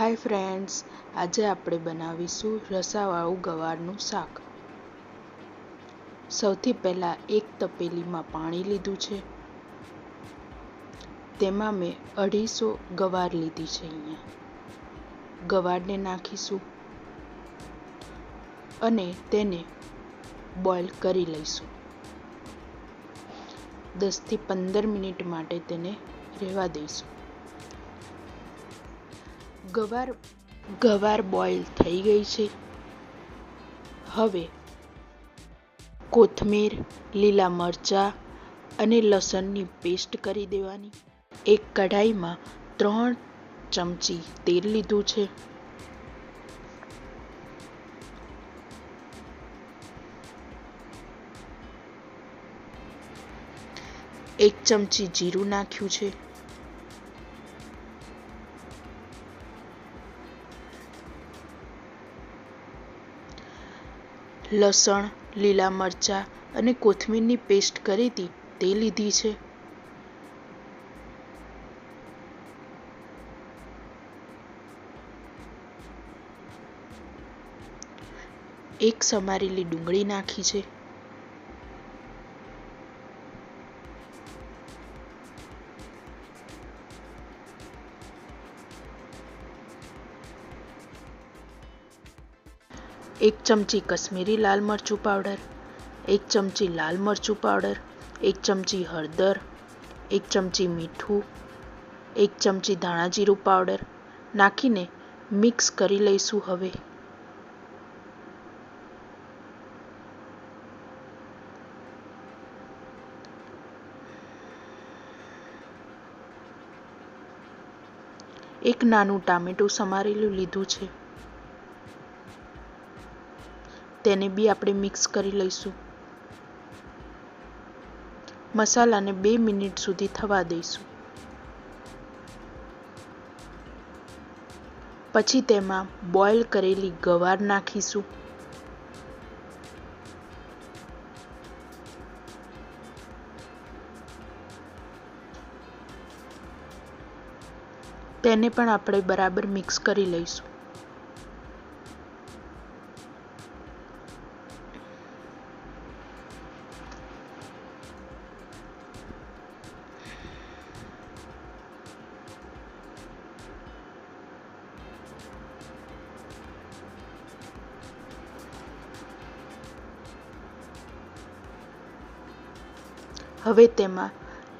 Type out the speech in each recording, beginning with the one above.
Hi friends આજે આપણે બનાવીશું રસાવાળું ગવારનું શાક. સૌથી પહેલાં એક તપેલીમાં પાણી લીધું છે. તેમાં મેં અઢીસો ગવાર લીધી છે અહીંયા. ગવારને નાખીશું અને તેને બોઇલ કરી લઈશું. દસથી પંદર મિનિટ માટે તેને રહેવા દઈશું. ગવાર ગવાર બોઇલ થઈ ગઈ છે. હવે કોથમીર, લીલા મરચાં અને લસણની પેસ્ટ કરી દેવાની. એક કઢાઈમાં ત્રણ ચમચી તેલ લીધું છે. એક ચમચી જીરું નાખ્યું છે. લસણ, લીલા મરચાં અને કોથમીરની પેસ્ટ કરી હતી, તે લીધી છે. એક સમારેલી ડુંગળી નાખી છે. એક ચમચી કશ્મીરી લાલ મરચું પાવડર, એક ચમચી લાલ મરચું પાવડર, એક ચમચી હળદર, એક ચમચી મીઠું, એક ચમચી ધાણા જીરું પાવડર નાખીને મિક્સ કરી લઈશું હવે. એક નાનું ટામેટું સમારેલું લીધું છે. તેને બી આપણે મિક્સ કરી લઈશું. મસાલાને બે મિનિટ સુધી થવા દઈશું. પછી તેમાં બોઇલ કરેલી ગવાર નાખીશું. તેને પણ આપણે બરાબર મિક્સ કરી લઈશું. હવે તેમાં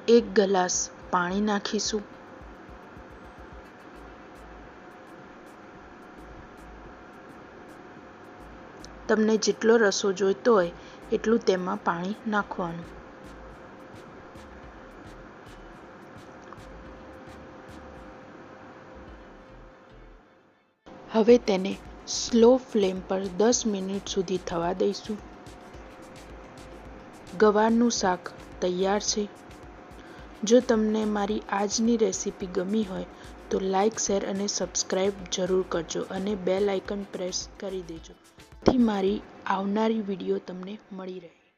એક ગ્લાસ પાણી નાખીશું. તમને જેટલો રસો જોઈતો હોય એટલું તેમાં પાણી નાખવાનું. હવે તેને સ્લો ફ્લેમ પર દસ મિનિટ સુધી થવા દઈશું. ગવારનું શાક તૈયાર છે. જો તમને મારી આજની રેસીપી ગમી હોય, તો લાઇક શેર અને સબસ્ક્રાઈબ જરૂર કરજો અને બેલ આઇકન પ્રેસ કરી દેજો. જેથી મારી આવનારી વીડિયો તમને મળી રહે.